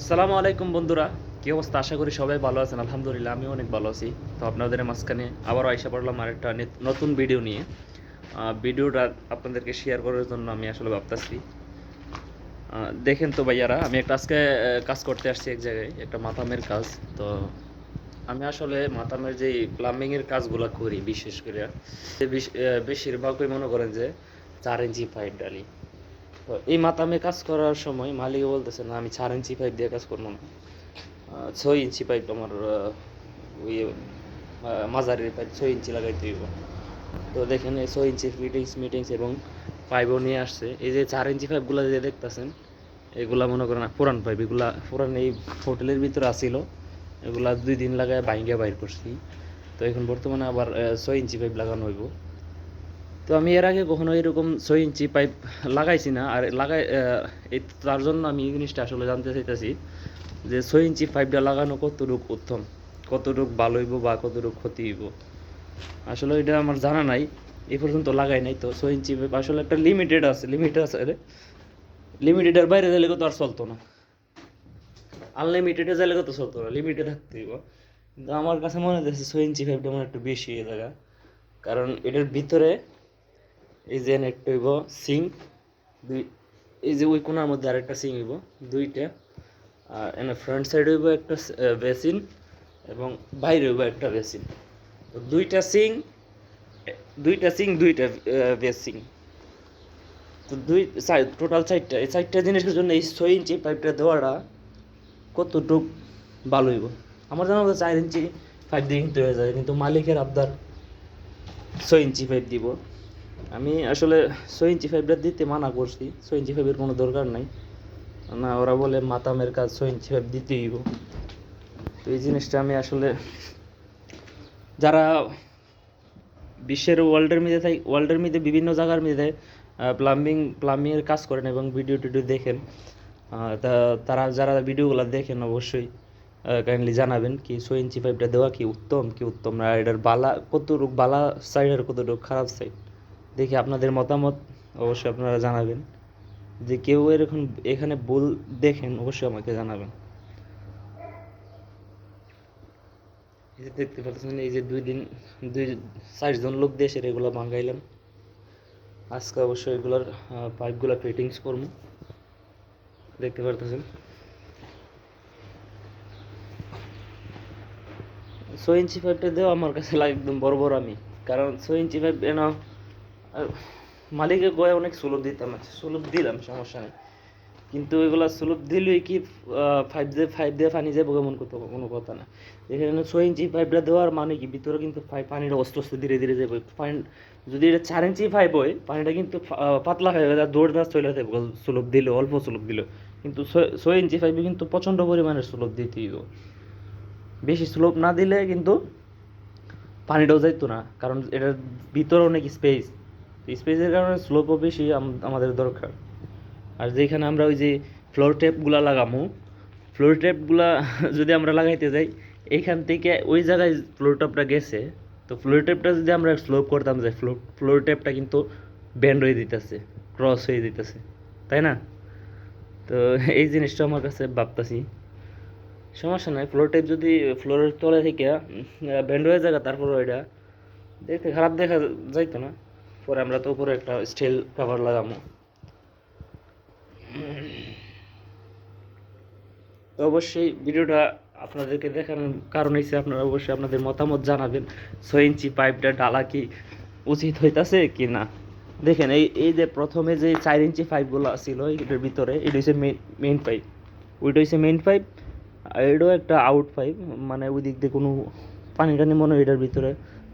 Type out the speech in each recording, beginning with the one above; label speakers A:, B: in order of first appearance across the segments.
A: আসসালামু আলাইকুম বন্ধুরা, কি অবস্থা? আশা করি সবাই ভালো আছেন। আলহামদুলিল্লাহ, আমিও অনেক ভালো আছি। তো আপনাদের মাঝখানে আবারও আইসা পড়লাম আরেকটা নতুন ভিডিও নিয়ে। ভিডিওটা আপনাদেরকে শেয়ার করার জন্য আমি আসলে ভাবতেছি। দেখেন তো ভাইয়ারা, আমি একটা আজকে কাজ করতে আসছি এক জায়গায়, একটা মাথামের কাজ। তো আমি আসলে মাথামের যে প্লাম্বিংয়ের কাজগুলো করি, বিশেষ করে বেশিরভাগই মনে করেন যে চার ইঞ্চি পাইপ ডালি তো এই মাতামে কাজ করার সময় মালিক বলতেছে না আমি চার ইঞ্চি পাইপ দিয়ে কাজ করব না। ছয় ইঞ্চি পাইপ আমার ওই আহ, মাঝারির পাইপ ছয় ইঞ্চি লাগাইতে হইব। তো দেখেন এই ছয় ইঞ্চি ফিটিংস মিটিংস এবং পাইপও নিয়ে আসছে। এই যে চার ইঞ্চি পাইপগুলো যে দেখতেছেন এগুলা মনে করেন পুরান পাইপ এগুলা পুরান এই হোটেলের ভিতরে আসিল এগুলা দুই দিন লাগায় ভাঙ্গে বাইর করছি। তো এখন বর্তমানে আবার ছয় ইঞ্চি পাইপ লাগানো হইব। তো আমি এর আগে কখনো এরকম ছয় ইঞ্চি পাইপ লাগাইছি না, আর লাগাই তার জন্য আমি এই জিনিসটা আসলে জানতে চাইতেছি যে ছয় ইঞ্চি পাইপটা লাগানো কতটুক উত্তম? কতটুক ভালো হইব বা কতটুক ক্ষতি হইব? আসলে এটা আমার জানা নাই, এ পর্যন্ত লাগাই নাই। তো ছয় ইঞ্চি পাইপ আসলে একটা লিমিটেড আছে লিমিটেড আছে লিমিটেডের বাইরে গেলে তো আর চলতো না? আনলিমিটেডে যাইলে তো চলতো না? লিমিটে থাকতে হইব। কিন্তু আমার কাছে মনে হচ্ছে ছয় ইঞ্চি পাইপটা আমার একটু বেশি এ জায়গা কারণ এটার ভিতরে এই যে একটা হইব সিং, দুই, এই যে ওই কোনার মধ্যে আরেকটা সিং হইব, দুইটা। আর এনে ফ্রন্ট সাইড হইব একটা বেসিন এবং বাইরে হইব একটা বেসিন তো দুইটা সিং দুইটা সিং, দুইটা বেসিং তো দুই সাইড টোটাল চারটা এই চারটা জিনিসের জন্য এই ছয় ইঞ্চি পাইপটা দেওয়াটা কতটুক ভালো হইব? আমার জানা মতো চার ইঞ্চি পাইপ দিয়ে কিন্তু হয়ে যায়, কিন্তু মালিকের আবদার ছয় ইঞ্চি পাইপ দিব। আমি আসলে ছয় ইঞ্চি পাইপটা দিতে মানা করছি। ছয় ইঞ্চি পাইপের কোনো দরকার নাই। না, ওরা বলে মাতামের কাজ ছয় ইঞ্চি পাইপ দিতেই তো এই জিনিসটা আমি আসলে যারা বিশ্বের ওয়ার্ল্ডের মধ্যে থাই ওয়ার্ল্ডের মধ্যে বিভিন্ন জায়গার মধ্যে প্লাম্বিং প্লাম্বিংয়ের কাজ করেন এবং ভিডিও টিডিও দেখেন। তা, তারা যারা ভিডিওগুলো দেখেন অবশ্যই কাইন্ডলি জানাবেন কি ছয় ইঞ্চি পাইপটা দেওয়া কি উত্তম কি উত্তম? না এটার বালা কতটুক, বালা সাইড আর কতটুক, খারাপ সাইড দেখি আপনাদের মতামত অবশ্যই আপনারা জানাবেন। যে কেউ এরকম এখানে ভুল দেখেন, অবশ্যই আমাকে জানাবেন। এই যে দেখতে পাচ্ছেন, এই যে দুই দিন, দুই চারজন লোক দেশের এগুলো ভাঙাইলাম আজকে অবশ্যই এগুলোর পাইপগুলো ফিটিংস করব। দেখতে পারতেছেন? ছয় ইঞ্চি পাইপটা দেওয়া আমার কাছে একদম বড় বড় আমি। কারণ ছয় ইঞ্চি পাইপ এন মালিকের গয়ে অনেক সুলভ দিতাম আছে সুলভ দিলাম, সমস্যা নেই। কিন্তু এগুলা সুলভ দিলেই কি ফাইভ দিয়ে ফাইভ দিয়ে পানি যাব এমন কত কোনো কথা না। এখানে ছয় ইঞ্চি পাইপটা দেওয়ার মানে কি? ভিতরে কিন্তু পানিটা অস্তে অস্তে ধীরে ধীরে যাবে। পানি, যদি এটা চার ইঞ্চি পাইপ হয়, পানিটা কিন্তু পাতলা হয়ে গেলে দৌড় দাস চলে যাবে সুলভ দিলে, অল্প সুলভ দিল। কিন্তু ছয়- ইঞ্চি পাইপে কিন্তু প্রচণ্ড পরিমাণের সুলভ দিতেই। বেশি স্লোপ না দিলে কিন্তু পানিটাও যাইতো না, কারণ এটার ভিতরে অনেক স্পেস স্পেসের কারণে স্লোপও বেশি আমাদের দরকার। আর যেখানে আমরা ওই যে ফ্লোর টেপগুলা লাগামো ফ্লোর টেপগুলা যদি আমরা লাগাইতে যাই এইখান থেকে ওই জায়গায় ফ্লোর টেপটা গেছে, তো ফ্লোর টেপটা যদি আমরা স্লোপ করতাম যে ফ্লোর ফ্লোর টেপটা কিন্তু ব্যান্ড হয়ে দিতেছে ক্রস হয়ে দিতেছে, তাই না? তো এই জিনিসটা আমার কাছে ভাবতাছি। সমস্যা নাই ফ্লোর টাইপ যদি ফ্লোরের তলে থেকে ব্যান্ড হয়ে যায় তারপর ওইটা, দেখতে খারাপ দেখা যাইতো না। পরে আমরা তো উপরে একটা স্টিল কাভার লাগাবো। তো অবশ্যই ভিডিওটা আপনাদেরকে দেখানোর কারণ হচ্ছে আপনারা অবশ্যই আপনাদের মতামত জানাবেন। ছয় ইঞ্চি পাইপটা ডালা কি উচিত হইতাছে কি না? দেখেন, এই এই যে প্রথমে যে চার ইঞ্চি পাইপগুলো ছিল এটার ভিতরে, এটা হচ্ছে মেন মেইন পাইপ ওইটা হচ্ছে মেইন পাইপ আর এটাও একটা আউট পাইপ মানে ওই দিক দিয়ে কোনো পানি টানি মনে হয় এটার ভিতরে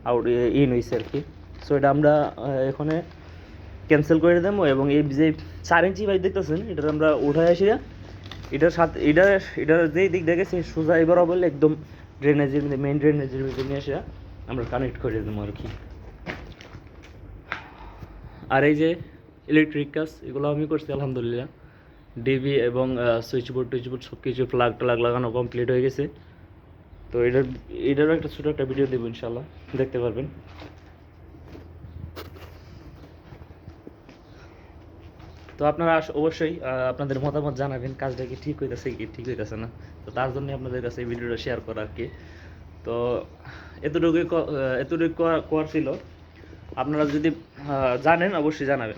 A: আউট ইন হয়েছে আর কি। সো এটা আমরা এখানে ক্যান্সেল করে দেবো এবং এই যে চার ইঞ্চি পাইপ দেখতেছেন এটা আমরা উঠায় আসি এটার সাথে এটা এটার যেই দিক দেখেছি সোজা এবার বলে একদম ড্রেনেজের মধ্যে মেইন ড্রেনেজের মধ্যে নিয়ে আসে। আমরা কানেক্ট করে দেবো আর কি। আর এই যে ইলেকট্রিক কাজ, এগুলো আমি করছি, আলহামদুলিল্লাহ। ডিবি এবং সুইচ বোর্ড টুইচ বোর্ড সব কিছু প্লাগ ট্লাগ লাগানো কমপ্লিট হয়ে গেছে। তো এটার, এটারও একটা ছোটো একটা ভিডিও দেবো ইনশাল্লাহ দেখতে পারবেন। তো আপনারা অবশ্যই আপনাদের মতামত জানাবেন, কাজটা কি ঠিক হইতেছে কি ঠিক হইতেছে না। তো তার জন্য আপনাদের কাছে এই ভিডিওটা শেয়ার করা আর কি। তো এতটুকুই এতটুকু করা- ছিল। আপনারা যদি জানেন, অবশ্যই জানাবেন।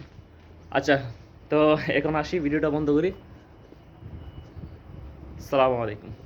A: আচ্ছা তো এখন আসি, ভিডিওটা বন্ধ করি। সালামু আলাইকুম।